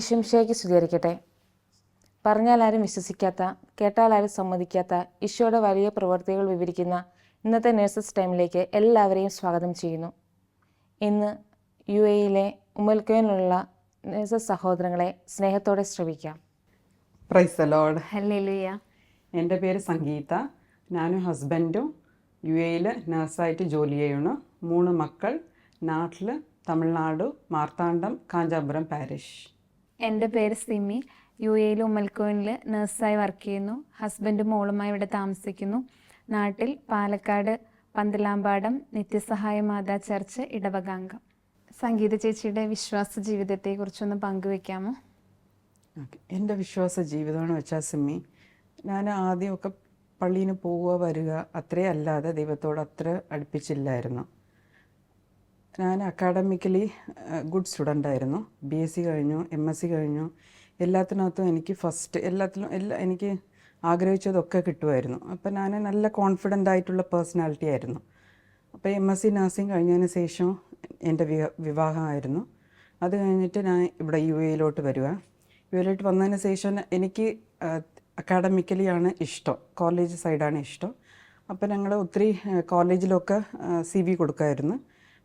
ഇഷംഷയ്ക്ക് സ്വീകരിക്കട്ടെ പറഞ്ഞാൽ ആരും വിശ്വസിക്കാത്ത കേട്ടാൽ ആരും സമ്മതിക്കാത്ത ഈശോയുടെ വലിയ പ്രവർത്തികൾ വിവരിക്കുന്ന ഇന്നത്തെ നേഴ്സസ് ടൈമിലേക്ക് എല്ലാവരെയും സ്വാഗതം ചെയ്യുന്നു. ഇന്ന് യു എയിലെ ഉമൽക്കോയിലുള്ള നേഴ്സസ് സഹോദരങ്ങളെ സ്നേഹത്തോടെ ശ്രമിക്കാം പ്രൈസ് അലോഡ് ഹല്ലേലൂയ എന്റെ പേര് സംഗീത. ഞാനും ഹസ്ബൻഡും യു എയിൽ നേഴ്സായിട്ട് ജോലി ചെയ്യണം മൂന്ന് മക്കൾ നാട്ടിൽ തമിഴ്നാട് മാർത്താണ്ഡം കാഞ്ചാപുരം പാരിഷ്. എന്റെ പേര് സിമി. യു എയിൽ ഉമ്മൽക്കോയിനിൽ നഴ്സായി വർക്ക് ചെയ്യുന്നു. ഹസ്ബൻഡും മോളുമായി ഇവിടെ താമസിക്കുന്നു. നാട്ടിൽ പാലക്കാട് പന്തലാമ്പാടം നിത്യസഹായ മാതാ ചർച്ച് ഇടവകാംഗം. സംഗീത ചേച്ചിയുടെ വിശ്വാസ ജീവിതത്തെക്കുറിച്ചൊന്ന് പങ്കുവെക്കാമോ? എന്റെ വിശ്വാസ ജീവിതമാണ് വെച്ചാൽ സിമ്മി ഞാൻ ആദ്യമൊക്കെ പള്ളിയിൽ പോവുക വരിക അത്രേ അല്ലാതെ ദൈവത്തോട് അത്ര അടുപ്പിച്ചില്ലായിരുന്നു. ഞാൻ അക്കാഡമിക്കലി ഗുഡ് സ്റ്റുഡന്റ് ആയിരുന്നു. ബി എസ് സി കഴിഞ്ഞു എം എസ് സി കഴിഞ്ഞു. എല്ലാത്തിനകത്തും എനിക്ക് ഫസ്റ്റ് എല്ലാത്തിലും എല്ലാ എനിക്ക് ആഗ്രഹിച്ചതൊക്കെ കിട്ടുമായിരുന്നു. അപ്പം ഞാൻ നല്ല കോൺഫിഡന്റ് ആയിട്ടുള്ള പേഴ്സണാലിറ്റി ആയിരുന്നു. അപ്പോൾ എം എസ് സി നഴ്സിംഗ് കഴിഞ്ഞതിന് ശേഷം എന്റെ വിവാഹമായിരുന്നു. അത് കഴിഞ്ഞിട്ട് ഞാൻ ഇവിടെ യു എയിലോട്ട് വരിക. യു എയിലോട്ട് വന്നതിന് ശേഷം എനിക്ക് അക്കാഡമിക്കലിയാണ് ഇഷ്ടം. കോളേജ് സൈഡാണ് ഇഷ്ടം. അപ്പോൾ ഞങ്ങൾ ഒത്തിരി കോളേജിലൊക്കെ സി വി കൊടുക്കുമായിരുന്നു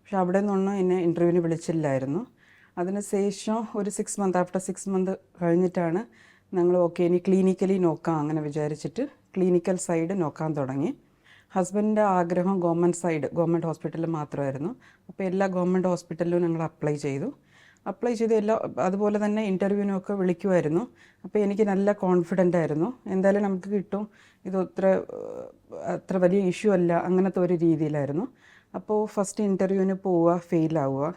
പക്ഷെ അവിടെ നിന്നൊന്നും എന്നെ ഇന്റർവ്യൂവിന് വിളിച്ചില്ലായിരുന്നു. അതിന് ശേഷം ഒരു six month after six month കഴിഞ്ഞിട്ടാണ് ഞങ്ങൾ ഓക്കെ ഇനി ക്ലിനിക്കലി നോക്കാം അങ്ങനെ വിചാരിച്ചിട്ട് ക്ലിനിക്കൽ സൈഡ് നോക്കാൻ തുടങ്ങി. ഹസ്ബൻഡിന്റെ ആഗ്രഹം ഗവൺമെന്റ് സൈഡ് ഗവൺമെന്റ് ഹോസ്പിറ്റലിൽ മാത്രമായിരുന്നു. അപ്പോൾ എല്ലാ ഗവൺമെന്റ് ഹോസ്പിറ്റലിലും ഞങ്ങൾ അപ്ലൈ ചെയ്തു. അപ്ലൈ ചെയ്ത് എല്ലാ അതുപോലെ തന്നെ ഇന്റർവ്യൂവിനൊക്കെ വിളിക്കുമായിരുന്നു. അപ്പോൾ എനിക്ക് നല്ല കോൺഫിഡന്റ് ആയിരുന്നു. എന്തായാലും നമുക്ക് കിട്ടും. ഇത് അത്ര അത്ര വലിയ ഇഷ്യൂ അല്ല അങ്ങനത്തെ ഒരു രീതിയിലായിരുന്നു. അപ്പോൾ ഫസ്റ്റ് ഇന്റർവ്യൂവിന് പോവുക ഫെയിലാവുക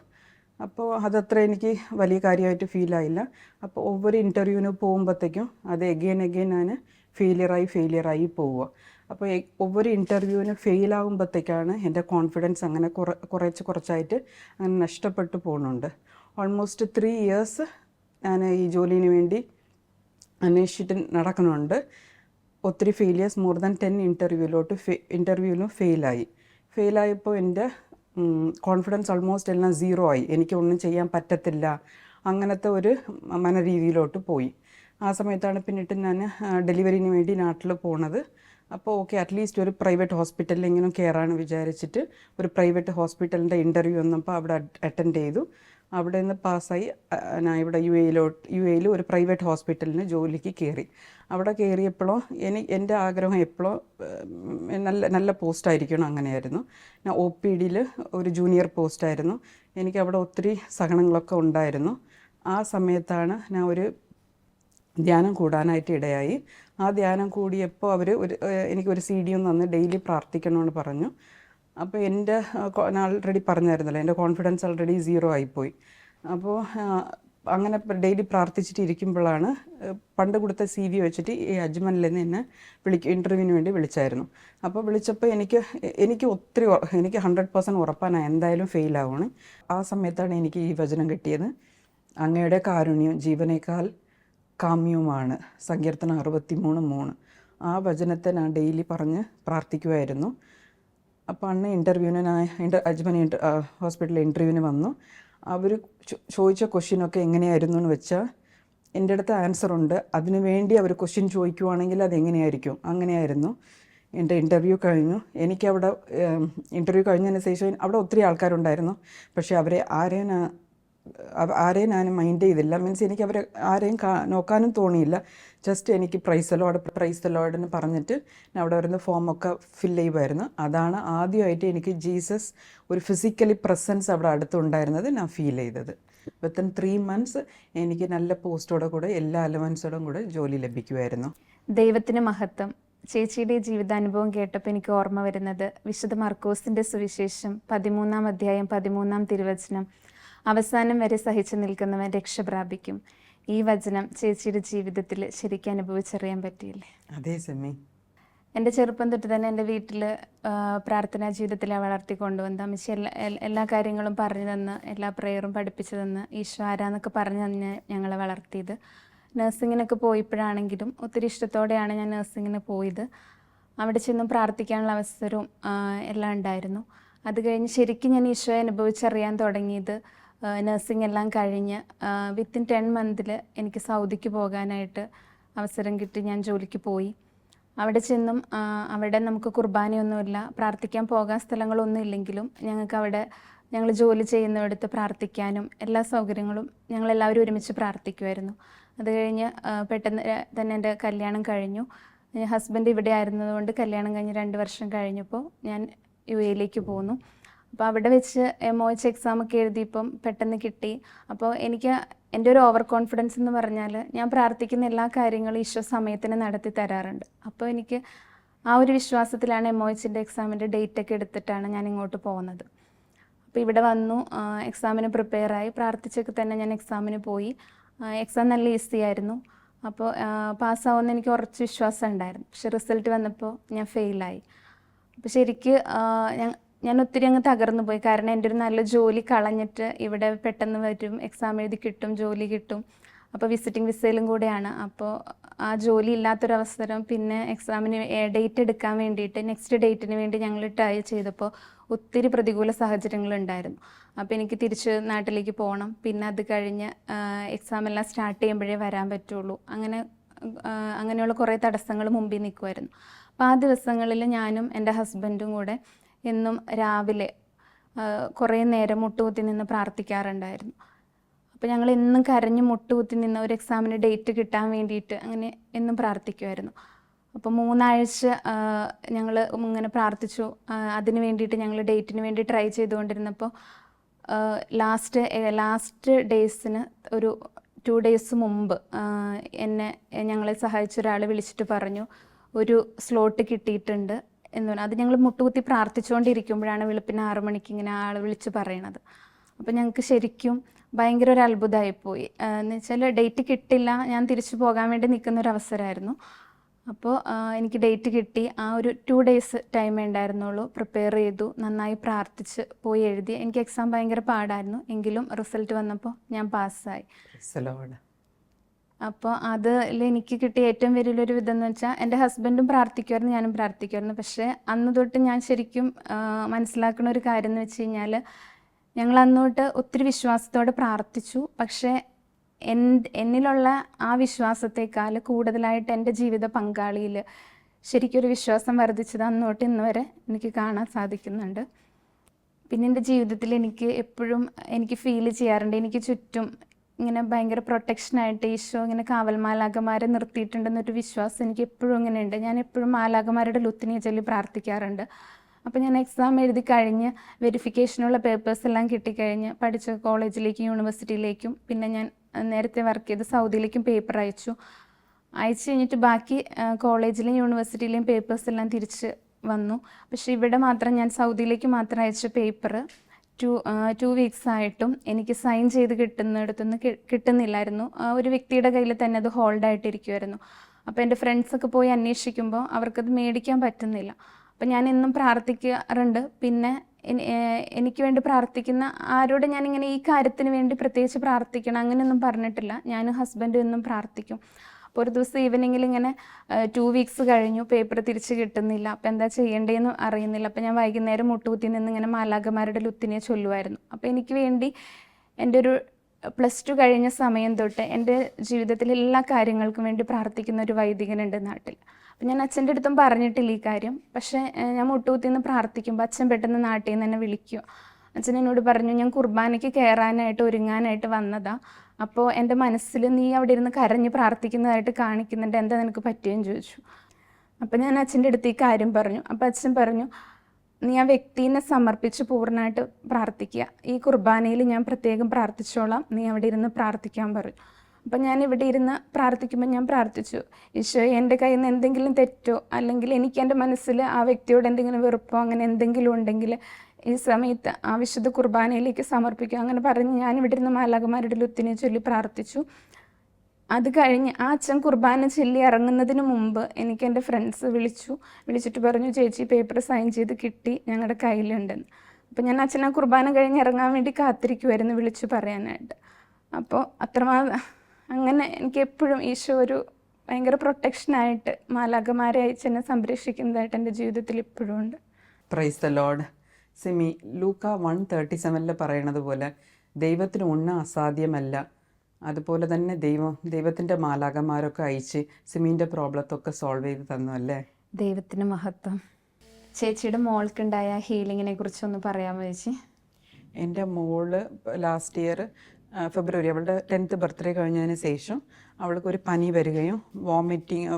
അപ്പോൾ അതത്ര എനിക്ക് വലിയ കാര്യമായിട്ട് ഫീലായില്ല അപ്പോൾ ഒവ്വൊരു ഇന്റർവ്യൂവിന് പോകുമ്പോഴത്തേക്കും അത് എഗെയിൻ എഗെയിൻ ഞാൻ ഫെയിലിയറായി ഫെയിലിയറായി പോവുക. അപ്പോൾ ഒവ്വൊരു ഇന്റർവ്യൂവിന് ഫെയിലാകുമ്പോഴത്തേക്കാണ് എന്റെ കോൺഫിഡൻസ് അങ്ങനെ കുറ കുറച്ച് കുറച്ചായിട്ട് അങ്ങനെ നഷ്ടപ്പെട്ടു പോകുന്നുണ്ട്. ഓൾമോസ്റ്റ് ത്രീ ഇയേഴ്സ് ഞാൻ ഈ ജോലിന് വേണ്ടി അന്വേഷിച്ചിട്ട് നടക്കുന്നുണ്ട്. ഒത്തിരി ഫെയിലിയേഴ്സ് മോർ ദാൻ ടെൻ ഇന്റർവ്യൂവിലോട്ട് ഫെ ഇന്റർവ്യൂവിലും ഫെയിലായി ഫെയിലായപ്പോൾ എന്റെ കോൺഫിഡൻസ് ഓൾമോസ്റ്റ് എല്ലാം സീറോ ആയി. എനിക്ക് ഒന്നും ചെയ്യാൻ പറ്റത്തില്ല. അങ്ങനത്തെ ഒരു മനരീതിയിലോട്ട് പോയി. ആ സമയത്താണ് പിന്നിട്ട് ഞാൻ ഡെലിവറിന് വേണ്ടി നാട്ടിൽ പോണത്. അപ്പോൾ ഓക്കെ അറ്റ്ലീസ്റ്റ് ഒരു പ്രൈവറ്റ് ഹോസ്പിറ്റലിൽ ഇങ്ങനെ കയറാണ് വിചാരിച്ചിട്ട് ഒരു പ്രൈവറ്റ് ഹോസ്പിറ്റലിന്റെ ഇന്റർവ്യൂ വന്നപ്പോൾ അവിടെ അറ്റൻഡ് ചെയ്തു. അവിടെ നിന്ന് പാസ്സായി ഇവിടെ യു എയിലോട്ട് യു എയിൽ ഒരു പ്രൈവറ്റ് ഹോസ്പിറ്റലിന് ജോലിക്ക് കയറി. അവിടെ കയറിയപ്പോഴോ എനി എന്റെ ആഗ്രഹം എപ്പോഴോ നല്ല നല്ല പോസ്റ്റായിരിക്കണം അങ്ങനെയായിരുന്നു. ഞാൻ ഒ പി ഡിയിൽ ഒരു ജൂനിയർ പോസ്റ്റായിരുന്നു. എനിക്ക് അവിടെ ഒത്തിരി സഹനങ്ങളൊക്കെ ഉണ്ടായിരുന്നു. ആ സമയത്താണ് ഞാൻ ഒരു ധ്യാനം കൂടാനായിട്ട് ഇടയായി. ആ ധ്യാനം കൂടിയപ്പോൾ അവർ ഒരു എനിക്കൊരു സി ഡി ഒന്ന് തന്ന് ഡെയിലി പ്രാർത്ഥിക്കണമെന്ന് പറഞ്ഞു. അപ്പോൾ എന്റെ ഞാൻ ആൾറെഡി പറഞ്ഞായിരുന്നല്ലോ എന്റെ കോൺഫിഡൻസ് ഓൾറെഡി സീറോ ആയിപ്പോയി. അപ്പോൾ അങ്ങനെ ഡെയിലി പ്രാർത്ഥിച്ചിട്ട് ഇരിക്കുമ്പോഴാണ് പണ്ട് കൊടുത്ത സി വി വെച്ചിട്ട് ഈ അജ്മനിൽ നിന്ന് എന്നെ വിളി ഇന്റർവ്യൂവിന് വേണ്ടി വിളിച്ചായിരുന്നു. അപ്പോൾ വിളിച്ചപ്പോൾ എനിക്ക് എനിക്ക് ഒത്തിരി എനിക്ക് ഹൺഡ്രഡ് പെർസെന്റ് ഉറപ്പാണ് എന്തായാലും ഫെയിൽ ആവുകയാണ് ആ സമയത്താണ് എനിക്ക് ഈ വചനം കിട്ടിയത്. അങ്ങയുടെ കാരുണ്യം ജീവനേക്കാൾ കാമ്യവുമാണ്. സങ്കീർത്തനം അറുപത്തി മൂന്ന്. മൂന്ന് ആ വചനത്തെ ഞാൻ ഡെയിലി പറഞ്ഞ് പ്രാർത്ഥിക്കുമായിരുന്നു അപ്പോൾ അണ്ണ ഇന്റർവ്യൂവിന് ഞാൻ എന്റെ ഇന്റർ ഹോസ്പിറ്റലിൽ ഇന്റർവ്യൂവിന് വന്നു. അവർ ചോദിച്ച ക്വസ്റ്റ്യനൊക്കെ എങ്ങനെയായിരുന്നു എന്ന് വെച്ചാൽ എന്റെ അടുത്ത് ആൻസർ ഉണ്ട്. അതിനു വേണ്ടി അവർ ക്വസ്റ്റ്യൻ ചോദിക്കുവാണെങ്കിൽ അത് എങ്ങനെയായിരിക്കും? അങ്ങനെയായിരുന്നു. എന്റെ ഇന്റർവ്യൂ കഴിഞ്ഞു. എനിക്കവിടെ ഇന്റർവ്യൂ കഴിഞ്ഞതിന് ശേഷം അവിടെ ഒത്തിരി ആൾക്കാരുണ്ടായിരുന്നു. പക്ഷേ അവരെ ആരെയും ആരെയും ഞാൻ മൈൻഡ് ചെയ്തില്ല. മീൻസ് എനിക്ക് അവരെ ആരെയും നോക്കാനും തോന്നിയില്ല. ജസ്റ്റ് എനിക്ക് പ്രൈസ് അലോഡ് പ്രൈസ് അലോഡിന് പറഞ്ഞിട്ട് ഞാൻ അവിടെ വരുന്ന ഫോമൊക്കെ ഫില്ല് ചെയ്യുമായിരുന്നു. അതാണ് ആദ്യമായിട്ട് എനിക്ക് ജീസസ് ഒരു ഫിസിക്കലി പ്രസൻസ് അവിടെ അടുത്തുണ്ടായിരുന്നത് ഞാൻ ഫീൽ ചെയ്തത്. വിത്തിൻ ത്രീ മന്ത്സ് എനിക്ക് നല്ല പോസ്റ്റോടെ കൂടെ എല്ലാ അലവൻസോടും കൂടെ ജോലി ലഭിക്കുമായിരുന്നു. ദൈവത്തിന് മഹത്വം. ചേച്ചിയുടെ ജീവിതാനുഭവം കേട്ടപ്പോൾ എനിക്ക് ഓർമ്മ വരുന്നത് വിശുദ്ധ മർക്കോസിന്റെ സുവിശേഷം പതിമൂന്നാം അധ്യായം പതിമൂന്നാം തിരുവചനം. അവസാനം വരെ സഹിച്ചു നിൽക്കുന്നവൻ രക്ഷ പ്രാപിക്കും. ഈ വചനം ചേച്ചിയുടെ ജീവിതത്തിൽ ശരിക്കും അനുഭവിച്ചറിയാൻ പറ്റിയില്ലേ? അതേ സമയം എന്റെ ചെറുപ്പം തൊട്ട് തന്നെ എന്റെ വീട്ടിൽ പ്രാർത്ഥനാ ജീവിതത്തിലെ വളർത്തി കൊണ്ടുവന്ന അമ്മച്ചി എല്ലാ എല്ലാ കാര്യങ്ങളും പറഞ്ഞു തന്ന് എല്ലാ പ്രെയറും പഠിപ്പിച്ചു തന്ന് ഈശോ ആരാന്നൊക്കെ പറഞ്ഞു തന്നെ ഞങ്ങളെ വളർത്തിയത്. നഴ്സിങ്ങിനൊക്കെ പോയപ്പോഴാണെങ്കിലും ഒത്തിരി ഇഷ്ടത്തോടെയാണ് ഞാൻ നഴ്സിങ്ങിന് പോയത്. അവിടെ ചെന്നും പ്രാർത്ഥിക്കാനുള്ള അവസരവും എല്ലാം ഉണ്ടായിരുന്നു. അത് കഴിഞ്ഞ് ശരിക്കും ഞാൻ ഈശോയെ അനുഭവിച്ചറിയാൻ തുടങ്ങിയത് നഴ്സിംഗ് എല്ലാം കഴിഞ്ഞ് വിത്തിൻ ടെൻ മന്തിൽ എനിക്ക് സൗദിക്ക് പോകാനായിട്ട് അവസരം കിട്ടി ഞാൻ ജോലിക്ക് പോയി. അവിടെ ചെന്നും അവിടെ നമുക്ക് കുർബാനയൊന്നുമില്ല. പ്രാർത്ഥിക്കാൻ പോകാൻ സ്ഥലങ്ങളൊന്നും ഇല്ലെങ്കിലും ഞങ്ങൾക്ക് അവിടെ ഞങ്ങൾ ജോലി ചെയ്യുന്നിടത്ത് പ്രാർത്ഥിക്കാനും എല്ലാ സൗകര്യങ്ങളും ഞങ്ങൾ എല്ലാവരും ഒരുമിച്ച് പ്രാർത്ഥിക്കുമായിരുന്നു അത് കഴിഞ്ഞ് പെട്ടെന്ന് തന്നെ എന്റെ കല്യാണം കഴിഞ്ഞു. ഹസ്ബൻഡ് ഇവിടെ ആയിരുന്നതുകൊണ്ട് കല്യാണം കഴിഞ്ഞ് രണ്ട് വർഷം കഴിഞ്ഞപ്പോൾ ഞാൻ യു എയിലേക്ക് പോന്നു. അപ്പോൾ അവിടെ വെച്ച് എം ഒ എച്ച് എക്സാം ഒക്കെ എഴുതിയപ്പം പെട്ടെന്ന് കിട്ടി. അപ്പോൾ എനിക്ക് എന്റെ ഒരു ഓവർ കോൺഫിഡൻസ് എന്ന് പറഞ്ഞാൽ ഞാൻ പ്രാർത്ഥിക്കുന്ന എല്ലാ കാര്യങ്ങളും ഈശോ സമയത്തിന് നടത്തി തരാറുണ്ട്. അപ്പോൾ എനിക്ക് ആ ഒരു വിശ്വാസത്തിലാണ് എം ഒ എച്ചിന്റെ എക്സാമിന്റെ ഡേറ്റ് ഒക്കെ എടുത്തിട്ടാണ് ഞാൻ ഇങ്ങോട്ട് പോകുന്നത്. അപ്പോൾ ഇവിടെ വന്നു എക്സാമിന് പ്രിപ്പയർ ആയി. പ്രാർത്ഥിച്ചൊക്കെ തന്നെ ഞാൻ എക്സാമിന് പോയി. എക്സാം നല്ല ഈസി ആയിരുന്നു. അപ്പോൾ പാസ്സാവുമെന്ന് എനിക്ക് കുറച്ച് വിശ്വാസം ഉണ്ടായിരുന്നു. പക്ഷെ റിസൾട്ട് വന്നപ്പോൾ ഞാൻ ഫെയിലായി അപ്പോൾ ശരിക്ക് ഞാൻ ഞാൻ ഒത്തിരി അങ്ങ് തകർന്നു പോയി. കാരണം എന്റെ ഒരു നല്ല ജോലി കളഞ്ഞിട്ട് ഇവിടെ പെട്ടെന്ന് വരും എക്സാം എഴുതി കിട്ടും ജോലി കിട്ടും. അപ്പോൾ വിസിറ്റിംഗ് വിസയിലും കൂടെയാണ്. അപ്പോൾ ആ ജോലി ഇല്ലാത്തൊരവസരം പിന്നെ എക്സാമിന് ഡേറ്റ് എടുക്കാൻ വേണ്ടിയിട്ട് നെക്സ്റ്റ് ഡേറ്റിന് വേണ്ടി ഞങ്ങൾ ട്രൈ ചെയ്തപ്പോൾ ഒത്തിരി പ്രതികൂല സാഹചര്യങ്ങൾ ഉണ്ടായിരുന്നു. അപ്പോൾ എനിക്ക് തിരിച്ച് നാട്ടിലേക്ക് പോകണം പിന്നെ അത് കഴിഞ്ഞ് എക്സാം എല്ലാം സ്റ്റാർട്ട് ചെയ്യുമ്പോഴേ വരാൻ പറ്റുള്ളൂ. അങ്ങനെ അങ്ങനെയുള്ള കുറേ തടസ്സങ്ങൾ മുമ്പിൽ നിൽക്കുമായിരുന്നു അപ്പോൾ ആ ദിവസങ്ങളിൽ ഞാനും എന്റെ ഹസ്ബൻഡും കൂടെ എന്നും രാവിലെ കുറേ നേരം മുട്ടുകുത്തി നിന്ന് പ്രാർത്ഥിക്കാറുണ്ടായിരുന്നു. അപ്പോൾ ഞങ്ങൾ എന്നും കരഞ്ഞ് മുട്ടുകുത്തി നിന്ന് ഒരു എക്സാമിന് ഡേറ്റ് കിട്ടാൻ വേണ്ടിയിട്ട് അങ്ങനെ എന്നും പ്രാർത്ഥിക്കുമായിരുന്നു അപ്പോൾ മൂന്നാഴ്ച ഞങ്ങൾ ഇങ്ങനെ പ്രാർത്ഥിച്ചു. അതിന് വേണ്ടിയിട്ട് ഞങ്ങൾ ഡേറ്റിന് വേണ്ടി ട്രൈ ചെയ്തുകൊണ്ടിരുന്നപ്പോൾ ലാസ്റ്റ് ലാസ്റ്റ് ഡേയ്സിന് ഒരു ടു ഡേയ്സ് മുമ്പ് എന്നെ ഞങ്ങളെ സഹായിച്ച ഒരാൾ വിളിച്ചിട്ട് പറഞ്ഞു ഒരു സ്ലോട്ട് കിട്ടിയിട്ടുണ്ട്. പറഞ്ഞു അത് ഞങ്ങൾ മുട്ടുകുത്തി പ്രാർത്ഥിച്ചുകൊണ്ടിരിക്കുമ്പോഴാണ് വെളുപ്പിന് ആറു മണിക്ക് ഇങ്ങനെ ആൾ വിളിച്ച് പറയണത്. അപ്പം ഞങ്ങൾക്ക് ശരിക്കും ഭയങ്കര ഒരു അത്ഭുതമായിപ്പോയി എന്ന് വെച്ചാൽ ഡേറ്റ് കിട്ടില്ല ഞാൻ തിരിച്ചു പോകാൻ വേണ്ടി നിൽക്കുന്ന ഒരു അവസരമായിരുന്നു. അപ്പോൾ എനിക്ക് ഡേറ്റ് കിട്ടി. ആ ഒരു ടു ഡേയ്സ് ടൈമേ ഉണ്ടായിരുന്നുള്ളൂ. പ്രിപ്പയർ ചെയ്തു നന്നായി പ്രാർത്ഥിച്ച് പോയി എഴുതി. എനിക്ക് എക്സാം ഭയങ്കര പാടായിരുന്നു. എങ്കിലും റിസൾട്ട് വന്നപ്പോൾ ഞാൻ പാസ്സായി. അപ്പോൾ അതിൽ എനിക്ക് കിട്ടിയ ഏറ്റവും വലിയൊരു വിധം എന്ന് വെച്ചാൽ എന്റെ ഹസ്ബൻഡും പ്രാർത്ഥിക്കുമായിരുന്നു ഞാനും പ്രാർത്ഥിക്കുമായിരുന്നു പക്ഷേ അന്ന് തൊട്ട് ഞാൻ ശരിക്കും മനസ്സിലാക്കുന്ന ഒരു കാര്യം എന്ന് വെച്ച് കഴിഞ്ഞാൽ ഞങ്ങൾ അന്നോട്ട് ഒത്തിരി വിശ്വാസത്തോടെ പ്രാർത്ഥിച്ചു. പക്ഷേ എൻ എന്നിലുള്ള ആ വിശ്വാസത്തെക്കാൾ കൂടുതലായിട്ട് എന്റെ ജീവിത പങ്കാളിയിൽ ശരിക്കും ഒരു വിശ്വാസം വർദ്ധിച്ചത് അന്നോട്ട് ഇന്ന് വരെ എനിക്ക് കാണാൻ സാധിക്കുന്നുണ്ട്. പിന്നെ എന്റെ ജീവിതത്തിൽ എനിക്ക് എപ്പോഴും എനിക്ക് ഫീൽ ചെയ്യാറുണ്ട്. എനിക്ക് ചുറ്റും ഇങ്ങനെ ഭയങ്കര പ്രൊട്ടക്ഷനായിട്ട് ഈശോ ഇങ്ങനെ കാവൽ മാലാകമാരെ നിർത്തിയിട്ടുണ്ടെന്നൊരു വിശ്വാസം എനിക്ക് എപ്പോഴും അങ്ങനെ ഉണ്ട് ഞാൻ എപ്പോഴും മാലാകമാരുടെ ലുത്തിനെ ചൊല്ലി പ്രാർത്ഥിക്കാറുണ്ട്. അപ്പോൾ ഞാൻ എക്സാം എഴുതി കഴിഞ്ഞ് വെരിഫിക്കേഷനുള്ള പേപ്പേഴ്സ് എല്ലാം കിട്ടിക്കഴിഞ്ഞ് പഠിച്ച കോളേജിലേക്കും യൂണിവേഴ്സിറ്റിയിലേക്കും പിന്നെ ഞാൻ നേരത്തെ വർക്ക് ചെയ്ത് സൗദിയിലേക്കും പേപ്പർ അയച്ചു. അയച്ചു കഴിഞ്ഞിട്ട് ബാക്കി കോളേജിലും കോളേജിലെയും യൂണിവേഴ്സിറ്റിയിലെയും പേപ്പേഴ്സ് എല്ലാം തിരിച്ച് വന്നു. പക്ഷേ ഇവിടെ മാത്രം ഞാൻ സൗദിയിലേക്ക് മാത്രം അയച്ച പേപ്പർ ടു ടു വീക്സ് ആയിട്ടും എനിക്ക് സൈൻ ചെയ്ത് കിട്ടുന്നിടത്തുനിന്ന് കിട്ടുന്നില്ലായിരുന്നു. ഒരു വ്യക്തിയുടെ കയ്യിൽ തന്നെ അത് ഹോൾഡ് ആയിട്ടിരിക്കുമായിരുന്നു അപ്പോൾ എന്റെ ഫ്രണ്ട്സൊക്കെ പോയി അന്വേഷിക്കുമ്പോൾ അവർക്കത് മേടിക്കാൻ പറ്റുന്നില്ല. അപ്പം ഞാൻ എന്നും പ്രാർത്ഥിക്കാറുണ്ട്. പിന്നെ എനിക്ക് വേണ്ടി പ്രാർത്ഥിക്കുന്ന ആരോട് ഞാനിങ്ങനെ ഈ കാര്യത്തിന് വേണ്ടി പ്രത്യേകിച്ച് പ്രാർത്ഥിക്കണം അങ്ങനെയൊന്നും പറഞ്ഞിട്ടില്ല. ഞാൻ ഹസ്ബൻഡും എന്നും പ്രാർത്ഥിക്കും. അപ്പോൾ ഒരു ദിവസം ഈവനിങ്ങിൽ ഇങ്ങനെ ടു വീക്സ് കഴിഞ്ഞു. പേപ്പർ തിരിച്ച് കിട്ടുന്നില്ല. അപ്പോൾ എന്താ ചെയ്യേണ്ടതെന്ന് അറിയുന്നില്ല. അപ്പോൾ ഞാൻ വൈകുന്നേരം മുട്ടുകുത്തി നിന്ന് ഇങ്ങനെ മാലാഖമാരുടെ ലുത്തിനെ ചൊല്ലുമായിരുന്നു അപ്പോൾ എനിക്ക് വേണ്ടി എന്റെ ഒരു പ്ലസ് ടു കഴിഞ്ഞ സമയം തൊട്ട് എന്റെ ജീവിതത്തിലെ എല്ലാ കാര്യങ്ങൾക്കും വേണ്ടി പ്രാർത്ഥിക്കുന്ന ഒരു വൈദികനുണ്ട് നാട്ടിൽ. അപ്പം ഞാൻ അച്ഛന്റെ അടുത്തും പറഞ്ഞിട്ടില്ല ഈ കാര്യം. പക്ഷേ ഞാൻ മുട്ടുകുത്തി നിന്ന് പ്രാർത്ഥിക്കുമ്പോൾ അച്ഛൻ പെട്ടെന്ന് നാട്ടിൽ നിന്ന് തന്നെ വിളിക്കും അച്ഛൻ എന്നോട് പറഞ്ഞു ഞാൻ കുർബാനയ്ക്ക് കയറാനായിട്ട് ഒരുങ്ങാനായിട്ട് വന്നതാ. അപ്പോൾ എന്റെ മനസ്സിൽ നീ അവിടെ ഇരുന്ന് കരഞ്ഞ് പ്രാർത്ഥിക്കുന്നതായിട്ട് കാണിക്കുന്നുണ്ട്. എന്താ നിനക്ക് പറ്റിയെന്ന് ചോദിച്ചു. അപ്പോൾ ഞാൻ അച്ഛന്റെ അടുത്ത് ഈ കാര്യം പറഞ്ഞു. അപ്പോൾ അച്ഛൻ പറഞ്ഞു നീ ആ വ്യക്തിനെ സമർപ്പിച്ച് പൂർണമായിട്ട് പ്രാർത്ഥിക്കുക. ഈ കുർബാനയിൽ ഞാൻ പ്രത്യേകം പ്രാർത്ഥിച്ചോളാം. നീ അവിടെ ഇരുന്ന് പ്രാർത്ഥിക്കാൻ പറഞ്ഞു അപ്പം ഞാൻ ഇവിടെ ഇരുന്ന് പ്രാർത്ഥിക്കുമ്പോൾ ഞാൻ പ്രാർത്ഥിച്ചു. ഈശോ എന്റെ കയ്യിൽ നിന്ന് എന്തെങ്കിലും തെറ്റോ? അല്ലെങ്കിൽ എനിക്ക് എന്റെ മനസ്സിൽ ആ വ്യക്തിയോട് എന്തെങ്കിലും വെറുപ്പോ? അങ്ങനെ എന്തെങ്കിലും ഉണ്ടെങ്കിൽ ഈ സമയത്ത് ആ വിശുദ്ധ കുർബാനയിലേക്ക് സമർപ്പിക്കും അങ്ങനെ പറഞ്ഞ് ഞാൻ ഇവിടെ ഇരുന്ന് മാലാകമാരുടെ ലുത്തിനെ ചൊല്ലി പ്രാർത്ഥിച്ചു. അത് കഴിഞ്ഞ് ആ അച്ഛൻ കുർബാന ചൊല്ലി ഇറങ്ങുന്നതിന് മുമ്പ് എനിക്ക് എന്റെ ഫ്രണ്ട്സ് വിളിച്ചു. വിളിച്ചിട്ട് പറഞ്ഞു ചേച്ചി പേപ്പർ സൈൻ ചെയ്ത് കിട്ടി ഞങ്ങളുടെ കയ്യിലുണ്ടെന്ന് അപ്പോൾ ഞാൻ അച്ഛൻ ആ കുർബാന കഴിഞ്ഞ് ഇറങ്ങാൻ വേണ്ടി കാത്തിരിക്കുമായിരുന്നു വിളിച്ചു പറയാനായിട്ട്. അപ്പോൾ അത്രമാത്രം അങ്ങനെ എനിക്ക് എപ്പോഴും ഈശോ ഒരു ഭയങ്കര പ്രൊട്ടക്ഷനായിട്ട് മാലാകമാരെ അയച്ച് എന്നെ സംരക്ഷിക്കുന്നതായിട്ട് എന്റെ ജീവിതത്തിൽ ഇപ്പോഴും ഉണ്ട്. പ്രൈസ് ദ ലോഡ് സിമി ലൂക്ക വൺ തേർട്ടി സെവനിൽ പറയണത് പോലെ ദൈവത്തിന് ഒന്നും അസാധ്യമല്ല. അതുപോലെ തന്നെ ദൈവം ദൈവത്തിന്റെ മാലാകന്മാരൊക്കെ അയച്ച് സിമീന്റെ പ്രോബ്ലത്തൊക്കെ സോൾവ് ചെയ്ത് തന്നു അല്ലേ ദൈവത്തിന് മഹത്വം. ചേച്ചിയുടെ മോൾക്കുണ്ടായ ഹീലിങ്ങിനെ കുറിച്ചൊന്ന് പറയാമോ ചേച്ചി? എന്റെ മോൾ ലാസ്റ്റ് ഇയർ ഫെബ്രുവരി. അവളുടെ ടെൻത്ത് ബർത്ത്ഡേ കഴിഞ്ഞതിന് ശേഷം അവൾക്ക് ഒരു പനി വരികയും വോമിറ്റിങ്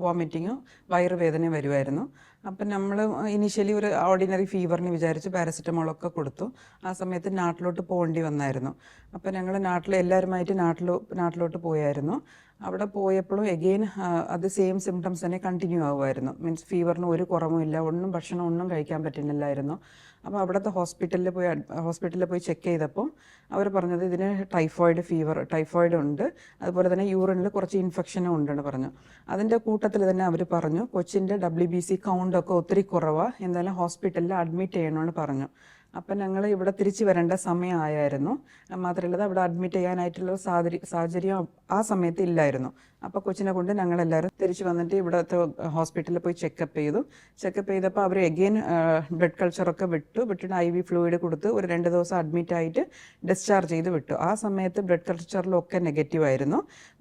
വോമിറ്റിങ്ങും വയറുവേദന വരുമായിരുന്നു അപ്പം നമ്മൾ ഇനീഷ്യലി ഒരു ഓർഡിനറി ഫീവറിന് വിചാരിച്ച് പാരസെറ്റമോളൊക്കെ കൊടുത്തു. ആ സമയത്ത് നാട്ടിലോട്ട് പോകേണ്ടി വന്നായിരുന്നു. അപ്പം ഞങ്ങൾ നാട്ടിൽ എല്ലാവരുമായിട്ട് നാട്ടിലോ നാട്ടിലോട്ട് പോയായിരുന്നു. അവിടെ പോയപ്പോഴും എഗെയിൻ അത് സെയിം സിംറ്റംസ് തന്നെ കണ്ടിന്യൂ ആവുമായിരുന്നു മീൻസ് ഫീവറിന് ഒരു കുറവുമില്ല ഒന്നും ഭക്ഷണം ഒന്നും കഴിക്കാൻ പറ്റുന്നില്ലായിരുന്നു. അപ്പോൾ അവിടുത്തെ ഹോസ്പിറ്റലിൽ പോയി ഹോസ്പിറ്റലിൽ പോയി ചെക്ക് ചെയ്തപ്പോൾ അവർ പറഞ്ഞത് ഇതിന് ടൈഫോയിഡ് ഫീവർ ടൈഫോയിഡ് ഉണ്ട്. അതുപോലെ തന്നെ യൂറിനിൽ കുറച്ച് ഇൻഫെക്ഷനും ഉണ്ടെന്ന് പറഞ്ഞു. അതിന്റെ കൂട്ടത്തിൽ തന്നെ അവർ പറഞ്ഞു കൊച്ചിന്റെ ഡബ്ല്യു ബി സി കൗണ്ടൊക്കെ ഒത്തിരി കുറവാണ് എന്തായാലും ഹോസ്പിറ്റലിൽ അഡ്മിറ്റ് ചെയ്യണമെന്ന് പറഞ്ഞു. അപ്പം ഞങ്ങൾ ഇവിടെ തിരിച്ചു വരേണ്ട സമയമായിരുന്നു മാത്രമല്ല അവിടെ അഡ്മിറ്റ് ചെയ്യാനായിട്ടുള്ള സാഹചര്യ ആ സമയത്ത് ഇല്ലായിരുന്നു. അപ്പോൾ കൊച്ചിനെ കൊണ്ട് ഞങ്ങളെല്ലാവരും തിരിച്ചു വന്നിട്ട് ഇവിടുത്തെ ഹോസ്പിറ്റലിൽ പോയി ചെക്കപ്പ് ചെയ്തു. ചെക്കപ്പ് ചെയ്തപ്പോൾ അവർ എഗെയിൻ ബ്ലഡ് കൾച്ചറൊക്കെ വിട്ടു. വിട്ടിട്ട് ഐ വി ഫ്ലൂയിഡ് കൊടുത്ത് ഒരു രണ്ട് ദിവസം അഡ്മിറ്റ് ആയിട്ട് ഡിസ്ചാർജ് ചെയ്ത് വിട്ടു. ആ സമയത്ത് ബ്ലഡ് കൾച്ചറിലൊക്കെ നെഗറ്റീവ് ആയിരുന്നു.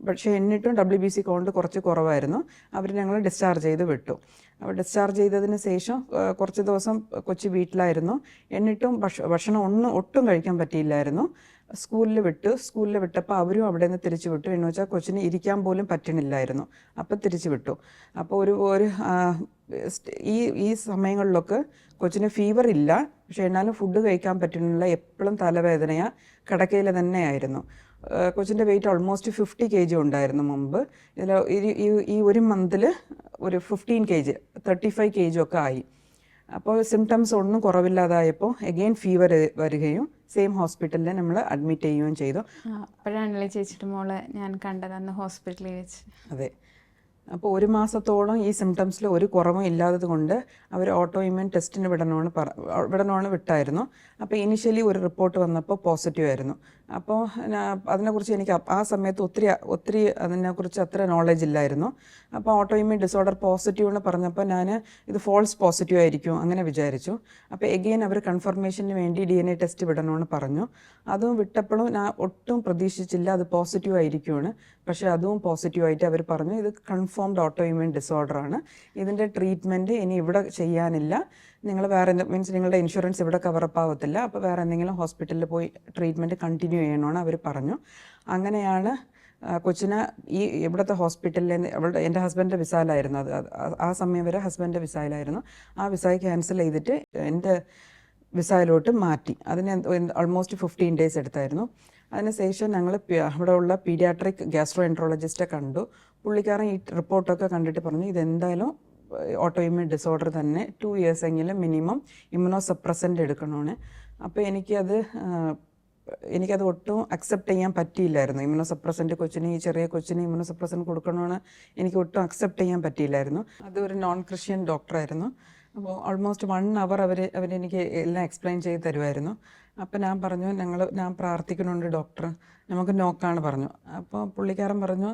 പക്ഷേ എന്നിട്ടും ഡബ്ല്യു ബി സി കൗണ്ട് കുറച്ച് കുറവായിരുന്നു. അവർ ഞങ്ങൾ ഡിസ്ചാർജ് ചെയ്ത് വിട്ടു. അപ്പോൾ ഡിസ്ചാർജ് ചെയ്തതിന് ശേഷം കുറച്ച് ദിവസം കൊച്ചു വീട്ടിലായിരുന്നു. എന്നിട്ടും ഭക്ഷ ഭക്ഷണം ഒന്നും ഒട്ടും കഴിക്കാൻ പറ്റിയില്ലായിരുന്നു. സ്കൂളിൽ വിട്ടു. സ്കൂളിൽ വിട്ടപ്പോൾ അവരും അവിടെ നിന്ന് തിരിച്ചു വിട്ടു. എന്ന് വെച്ചാൽ കൊച്ചിന് ഇരിക്കാൻ പോലും പറ്റണില്ലായിരുന്നു. അപ്പം തിരിച്ചു വിട്ടു. അപ്പോൾ ഒരു ഒരു ഈ ഈ സമയങ്ങളിലൊക്കെ കൊച്ചിന് ഫീവർ ഇല്ല. പക്ഷേ എന്നാലും ഫുഡ് കഴിക്കാൻ പറ്റുന്നില്ല എപ്പോഴും തലവേദനയാണ് കിടക്കയിൽ തന്നെയായിരുന്നു. കൊച്ചിന്റെ weight almost fifty K G ഉണ്ടായിരുന്നു മുമ്പ്. ഇതിൽ ഈ ഒരു മന്തിൽ ഒരു fifteen K G thirty five K G ഒക്കെ ആയി. അപ്പോൾ സിംറ്റംസ് ഒന്നും കുറവില്ലാതായപ്പോൾ എഗെയിൻ ഫീവർ വരികയും സെയിം ഹോസ്പിറ്റലിൽ നമ്മൾ അഡ്മിറ്റ് ചെയ്യുകയും ചെയ്തു. അപ്പോഴാണല്ലേ ചേച്ചിട്ട് മോൾ ഞാൻ കണ്ടത് അന്ന് ഹോസ്പിറ്റലിൽ വെച്ച്. അതെ. അപ്പോൾ ഒരു മാസത്തോളം ഈ സിംറ്റംസിൽ ഒരു കുറവും ഇല്ലാത്തത് കൊണ്ട് അവർ ഓട്ടോ ഇമ്യൂൺ ടെസ്റ്റിന് വിടണമെന്ന് പറ വിടണമെന്ന് വിട്ടായിരുന്നു. അപ്പോൾ ഇനിഷ്യലി ഒരു റിപ്പോർട്ട് വന്നപ്പോൾ പോസിറ്റീവ് ആയിരുന്നു. അപ്പോൾ അതിനെക്കുറിച്ച് എനിക്ക് ആ സമയത്ത് ഒത്തിരി ഒത്തിരി അതിനെക്കുറിച്ച് അത്ര നോളജ് ഇല്ലായിരുന്നു. അപ്പോൾ ഓട്ടോ ഇമ്യൂൺ ഡിസോർഡർ പോസിറ്റീവ് എന്ന് പറഞ്ഞപ്പോൾ ഞാൻ ഇത് ഫോൾസ് പോസിറ്റീവ് ആയിരിക്കും അങ്ങനെ വിചാരിച്ചു. അപ്പോൾ എഗെയിൻ അവർ കൺഫർമേഷന് വേണ്ടി ഡി എൻ എ ടെസ്റ്റ് വിടണമെന്ന് പറഞ്ഞു. അതും വിട്ടപ്പോഴും ഞാൻ ഒട്ടും പ്രതീക്ഷിച്ചില്ല അത് പോസിറ്റീവ് ആയിരിക്കുമെന്ന് പക്ഷേ അതും പോസിറ്റീവ് ആയിട്ട് അവർ പറഞ്ഞു ഇത് കൺഫേംഡ് ഓട്ടോ ഇമ്യൂൺ ഡിസോർഡർ ആണ് ഇതിന്റെ ട്രീറ്റ്മെന്റ് ഇനി ഇവിടെ ചെയ്യാനില്ല. നിങ്ങൾ വേറെ മീൻസ് നിങ്ങളുടെ ഇൻഷുറൻസ് ഇവിടെ കവറപ്പ് ആവത്തില്ല. അപ്പോൾ വേറെ എന്തെങ്കിലും ഹോസ്പിറ്റലിൽ പോയി ട്രീറ്റ്മെന്റ് കണ്ടിന്യൂ ചെയ്യണമെന്ന് അവർ പറഞ്ഞു. അങ്ങനെയാണ് കൊച്ചിന് ഈ ഇവിടുത്തെ ഹോസ്പിറ്റലിൽ അവളുടെ എന്റെ ഹസ്ബൻഡിന്റെ വിസയിലായിരുന്നു അത് ആ- സമയം വരെ ഹസ്ബൻഡിന്റെ വിസയിലായിരുന്നു ആ വിസയെ ക്യാൻസൽ ചെയ്തിട്ട് എന്റെ വിസയിലോട്ട് മാറ്റി. അതിന് ഓൾമോസ്റ്റ് ഫിഫ്റ്റീൻ ഡേയ്സ് എടുത്തായിരുന്നു. അതിനുശേഷം ഞങ്ങൾ അവിടെ ഉള്ള പീഡിയാട്രിക് ഗ്യാസ്ട്രോ എൻട്രോളജിസ്റ്റെ കണ്ടു. പുള്ളിക്കാരൻ ഈ റിപ്പോർട്ടൊക്കെ കണ്ടിട്ട് പറഞ്ഞു ഇതെന്തായാലും ഓട്ടോ ഇമ്യൂൺ ഡിസോർഡർ തന്നെ ടു ഇയേഴ്സ് എങ്കിലും മിനിമം ഇമ്മ്യൂണോ സപ്രസന്റ് എടുക്കണമെന്ന് അപ്പോൾ എനിക്കത് എനിക്കത് ഒട്ടും അക്സെപ്റ്റ് ചെയ്യാൻ പറ്റിയില്ലായിരുന്നു. ഇമ്മ്യൂണോ സപ്രസന്റ് കൊച്ചിന് ഈ ചെറിയ കൊച്ചിന് ഇമ്മ്യൂണോ സപ്രസന്റ് കൊടുക്കണമെന്ന് എനിക്ക് ഒട്ടും അക്സെപ്റ്റ് ചെയ്യാൻ പറ്റിയില്ലായിരുന്നു. അത് ഒരു നോൺ ക്രിസ്ത്യൻ ഡോക്ടറായിരുന്നു അപ്പോൾ ഓൾമോസ്റ്റ് വൺ അവർ അവർ അവരെനിക്ക് എല്ലാം എക്സ്പ്ലെയിൻ ചെയ്ത് തരുമായിരുന്നു അപ്പോൾ ഞാൻ പറഞ്ഞു ഞങ്ങൾ ഞാൻ പ്രാർത്ഥിക്കുന്നുണ്ട് ഡോക്ടർ നമുക്ക് നോക്കാണ് പറഞ്ഞു. അപ്പോൾ പുള്ളിക്കാരൻ പറഞ്ഞു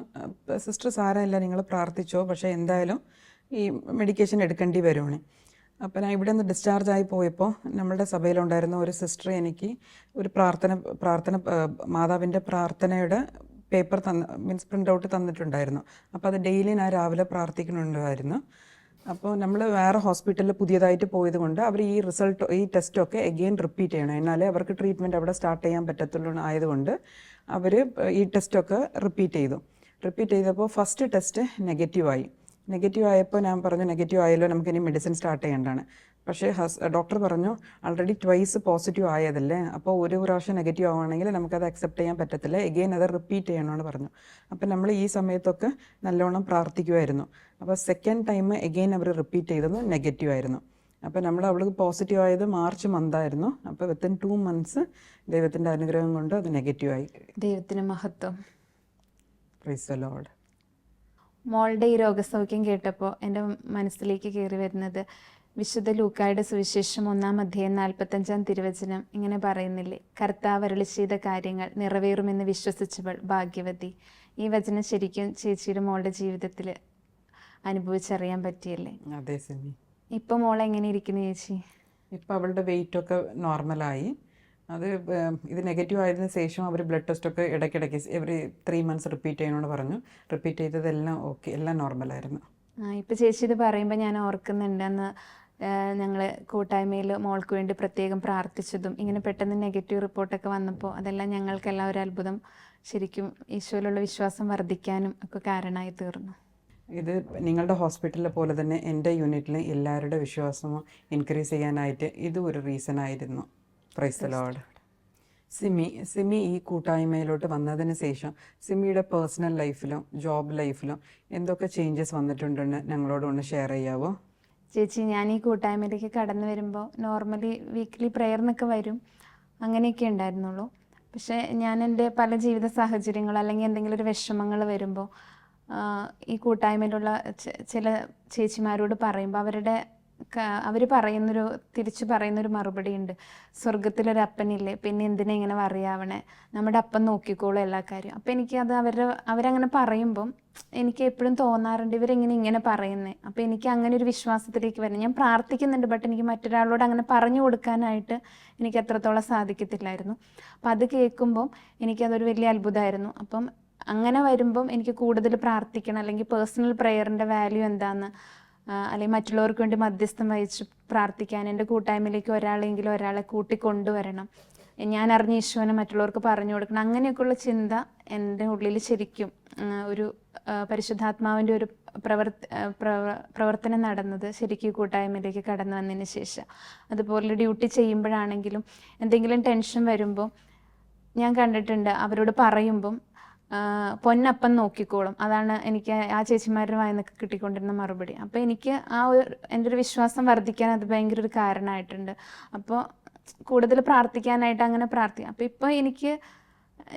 സിസ്റ്റർ സാരമില്ല നിങ്ങൾ പ്രാർത്ഥിച്ചോ പക്ഷേ എന്തായാലും ഈ മെഡിക്കേഷൻ എടുക്കേണ്ടി വരുവാണ്. അപ്പം ഞാൻ ഇവിടെ നിന്ന് ഡിസ്ചാർജ് ആയി പോയപ്പോൾ നമ്മുടെ സഭയിലുണ്ടായിരുന്ന ഒരു സിസ്റ്റർ എനിക്ക് ഒരു പ്രാർത്ഥന പ്രാർത്ഥന മാതാവിന്റെ പ്രാർത്ഥനയുടെ പേപ്പർ തന്ന് മീൻസ് പ്രിന്റ് ഔട്ട് തന്നിട്ടുണ്ടായിരുന്നു. അപ്പോൾ അത് ഡെയിലി ഞാൻ രാവിലെ പ്രാർത്ഥിക്കുന്നുണ്ടായിരുന്നു. അപ്പോൾ നമ്മൾ വേറെ ഹോസ്പിറ്റലിൽ പുതിയതായിട്ട് പോയത് കൊണ്ട് അവർ ഈ റിസൾട്ട് ഈ ടെസ്റ്റൊക്കെ എഗെയിൻ റിപ്പീറ്റ് ചെയ്യണം. എന്നാലേ അവർക്ക് ട്രീറ്റ്മെന്റ് അവിടെ സ്റ്റാർട്ട് ചെയ്യാൻ പറ്റത്തുള്ളൂ ആയതുകൊണ്ട് അവർ ഈ ടെസ്റ്റൊക്കെ റിപ്പീറ്റ് ചെയ്തു. റിപ്പീറ്റ് ചെയ്തപ്പോൾ ഫസ്റ്റ് ടെസ്റ്റ് നെഗറ്റീവായി നെഗറ്റീവ് ആയപ്പോൾ ഞാൻ പറഞ്ഞു നെഗറ്റീവ് ആയാലോ നമുക്കിനി മെഡിസിൻ സ്റ്റാർട്ട് ചെയ്യേണ്ടതാണ്. പക്ഷേ ഹസ് ഡോക്ടർ പറഞ്ഞു ആൾറെഡി ട്വൈസ് പോസിറ്റീവ് ആയതല്ലേ? അപ്പോൾ ഒരു പ്രാവശ്യം നെഗറ്റീവ് ആവുകയാണെങ്കിൽ നമുക്കത് അക്സെപ്റ്റ് ചെയ്യാൻ പറ്റത്തില്ല. എഗെയിൻ അത് റിപ്പീറ്റ് ചെയ്യണമെന്ന് പറഞ്ഞു. അപ്പം നമ്മൾ ഈ സമയത്തൊക്കെ നല്ലോണം പ്രാർത്ഥിക്കുമായിരുന്നു അപ്പോൾ സെക്കൻഡ് ടൈം എഗെയിൻ അവർ റിപ്പീറ്റ് ചെയ്തത് നെഗറ്റീവ് ആയിരുന്നു. അപ്പോൾ നമ്മൾ അവൾക്ക് പോസിറ്റീവ് ആയത് മാർച്ച് മന്തായിരുന്നു അപ്പോൾ വിത്തിൻ ടു മന്ത്സ് ദൈവത്തിന്റെ അനുഗ്രഹം കൊണ്ട് അത് നെഗറ്റീവ് ആയി. ദൈവത്തിന് മഹത്വം. പ്രൈസ് മോളുടെ ഈ രോഗസൗഖ്യം കേട്ടപ്പോൾ എന്റെ മനസ്സിലേക്ക് കയറി വരുന്നത് വിശുദ്ധ ലൂക്കായുടെ സുവിശേഷം ഒന്നാം അധ്യായം നാൽപ്പത്തഞ്ചാം തിരുവചനം ഇങ്ങനെ പറയുന്നില്ലേ? കർത്താവ് അരളി ചെയ്ത കാര്യങ്ങൾ നിറവേറുമെന്ന് വിശ്വസിച്ചവൾ ഭാഗ്യവതി. ഈ വചനം ശരിക്കും ചേച്ചിയുടെ മോളുടെ ജീവിതത്തിൽ അനുഭവിച്ചറിയാൻ പറ്റിയല്ലേ? അതെ സിമി. ഇപ്പം മോൾ എങ്ങനെ ഇരിക്കുന്നു ചേച്ചി? ഇപ്പം അവളുടെ വെയിറ്റ് ഒക്കെ നോർമലായി അത് ഇത് നെഗറ്റീവ് ആയതിനു ശേഷം അവർ ബ്ലഡ് ടെസ്റ്റ് ഒക്കെ ഇടയ്ക്കിടയ്ക്ക് എവറി ത്രീ മന്ത്സ് റിപ്പീറ്റ് ചെയ്യണമെന്ന് പറഞ്ഞു. റിപ്പീറ്റ് ചെയ്തതെല്ലാം ഓക്കെ എല്ലാം നോർമലായിരുന്നു ആ ഇപ്പം ചേച്ചി ഇത് പറയുമ്പോൾ ഞാൻ ഓർക്കുന്നുണ്ട്. അന്ന് ഞങ്ങൾ കൂട്ടായ്മയിൽ മോൾക്ക് വേണ്ടി പ്രത്യേകം പ്രാർത്ഥിച്ചതും ഇങ്ങനെ പെട്ടെന്ന് നെഗറ്റീവ് റിപ്പോർട്ടൊക്കെ വന്നപ്പോൾ അതെല്ലാം ഞങ്ങൾക്കെല്ലാം ഒരു അത്ഭുതം ശരിക്കും ഈശോയിലുള്ള വിശ്വാസം വർദ്ധിക്കാനും ഒക്കെ കാരണമായി തീർന്നു. ഇത് നിങ്ങളുടെ ഹോസ്പിറ്റലിലെ പോലെ തന്നെ എന്റെ യൂണിറ്റിൽ എല്ലാവരുടെ വിശ്വാസം ഇൻക്രീസ് ചെയ്യാനായിട്ട് ഇത് ഒരു റീസൺ ആയിരുന്നു. പ്രൈസ് ലോഡ് സിമി സിമി ഈ കൂട്ടായ്മയിലോട്ട് വന്നതിന് ശേഷം സിമിയുടെ പേഴ്സണൽ ലൈഫിലും ജോബ് ലൈഫിലും എന്തൊക്കെ ചേഞ്ചസ് വന്നിട്ടുണ്ടെന്ന് ഞങ്ങളോട് ഒന്ന് ഷെയർ ചെയ്യാവോ? ചേച്ചി ഞാൻ ഈ കൂട്ടായ്മയിലേക്ക് കടന്നു വരുമ്പോൾ നോർമലി വീക്ക്ലി പ്രെയർ എന്നൊക്കെ വരും. അങ്ങനെയൊക്കെ ഉണ്ടായിരുന്നുള്ളൂ. പക്ഷേ ഞാൻ എന്റെ പല ജീവിത സാഹചര്യങ്ങൾ അല്ലെങ്കിൽ എന്തെങ്കിലും ഒരു വിഷമങ്ങൾ വരുമ്പോൾ ഈ കൂട്ടായ്മയിലുള്ള ചില ചേച്ചിമാരോട് പറയുമ്പോൾ അവരുടെ അവർ പറയുന്നൊരു തിരിച്ചു പറയുന്നൊരു മറുപടി ഉണ്ട് സ്വർഗത്തിലൊരു അപ്പനില്ലേ പിന്നെ എന്തിനാ ഇങ്ങനെ പറയാവണേ നമ്മുടെ അപ്പൻ നോക്കിക്കോളൂ എല്ലാ കാര്യവും. അപ്പം എനിക്ക് അത് അവരുടെ അവരങ്ങനെ പറയുമ്പം എനിക്ക് എപ്പോഴും തോന്നാറുണ്ട് ഇവരെങ്ങനെ ഇങ്ങനെ പറയുന്നേ? അപ്പം എനിക്ക് അങ്ങനെ ഒരു വിശ്വാസത്തിലേക്ക് വരുന്നത് ഞാൻ പ്രാർത്ഥിക്കുന്നുണ്ട് ബട്ട് എനിക്ക് മറ്റൊരാളോട് അങ്ങനെ പറഞ്ഞു കൊടുക്കാനായിട്ട് എനിക്ക് എത്രത്തോളം സാധിക്കത്തില്ലായിരുന്നു. അപ്പം അത് കേൾക്കുമ്പം എനിക്കതൊരു വലിയ അത്ഭുതമായിരുന്നു. അപ്പം അങ്ങനെ വരുമ്പം എനിക്ക് കൂടുതൽ പ്രാർത്ഥിക്കണം അല്ലെങ്കിൽ പേഴ്സണൽ പ്രെയറിന്റെ വാല്യൂ എന്താണെന്ന് അല്ലെങ്കിൽ മറ്റുള്ളവർക്ക് വേണ്ടി മധ്യസ്ഥം വഹിച്ച് പ്രാർത്ഥിക്കാൻ എന്റെ കൂട്ടായ്മയിലേക്ക് ഒരാളെങ്കിലും ഒരാളെ കൂട്ടിക്കൊണ്ടുവരണം. ഞാൻ അറിഞ്ഞ ഈശോനെ മറ്റുള്ളവർക്ക് പറഞ്ഞു കൊടുക്കണം. അങ്ങനെയൊക്കെയുള്ള ചിന്ത എന്റെ ഉള്ളിൽ ശരിക്കും ഒരു പരിശുദ്ധാത്മാവിന്റെ ഒരു പ്രവർത്തി പ്രവർത്തനം നടന്നത് ശരിക്കും കൂട്ടായ്മയിലേക്ക് കടന്നു വന്നതിന് ശേഷം. അതുപോലെ ഡ്യൂട്ടി ചെയ്യുമ്പോഴാണെങ്കിലും എന്തെങ്കിലും ടെൻഷൻ വരുമ്പോൾ ഞാൻ കണ്ടിട്ടുണ്ട് അവരോട് പറയുമ്പം ആ, പൊന്നപ്പൻ നോക്കിക്കോളും. അതാണ് എനിക്ക് ആ ചേച്ചിമാരുടെ വായനൊക്കെ കിട്ടിക്കൊണ്ടിരുന്ന മറുപടി. അപ്പോൾ എനിക്ക് ആ ഒരു എന്റെ ഒരു വിശ്വാസം വർദ്ധിക്കാൻ അത് ഭയങ്കര ഒരു കാരണമായിട്ടുണ്ട്. അപ്പോൾ കൂടുതൽ പ്രാർത്ഥിക്കാനായിട്ട് അങ്ങനെ പ്രാർത്ഥിക്കാം അപ്പോൾ ഇപ്പോൾ എനിക്ക്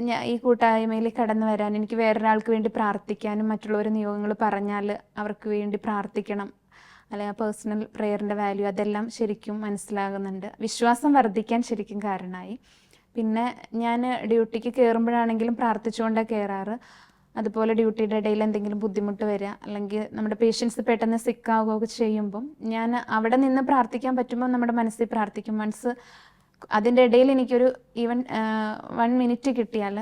ഞാൻ ഈ കൂട്ടായ്മയിൽ കടന്നു വരാൻ എനിക്ക് വേറൊരാൾക്ക് വേണ്ടി പ്രാർത്ഥിക്കാനും മറ്റുള്ളവർ നിയോഗങ്ങൾ പറഞ്ഞാൽ അവർക്ക് വേണ്ടി പ്രാർത്ഥിക്കണം. അല്ലെങ്കിൽ പേഴ്സണൽ പ്രെയറിന്റെ വാല്യൂ അതെല്ലാം ശരിക്കും മനസ്സിലാകുന്നുണ്ട്. വിശ്വാസം വർദ്ധിക്കാൻ ശരിക്കും കാരണമായി. പിന്നെ ഞാൻ ഡ്യൂട്ടിക്ക് കയറുമ്പോഴാണെങ്കിലും പ്രാർത്ഥിച്ചുകൊണ്ടാണ് കയറാറ് അതുപോലെ ഡ്യൂട്ടിയുടെ ഇടയിൽ എന്തെങ്കിലും ബുദ്ധിമുട്ട് വരിക അല്ലെങ്കിൽ നമ്മുടെ പേഷ്യൻസ് പെട്ടെന്ന് സിക്ക് ചെയ്യുമ്പം ഞാൻ അവിടെ നിന്ന് പ്രാർത്ഥിക്കാൻ പറ്റുമ്പോൾ നമ്മുടെ മനസ്സിൽ പ്രാർത്ഥിക്കും. മനസ്സ് അതിന്റെ ഇടയിൽ എനിക്കൊരു ഈവൻ വൺ മിനിറ്റ് കിട്ടിയാൽ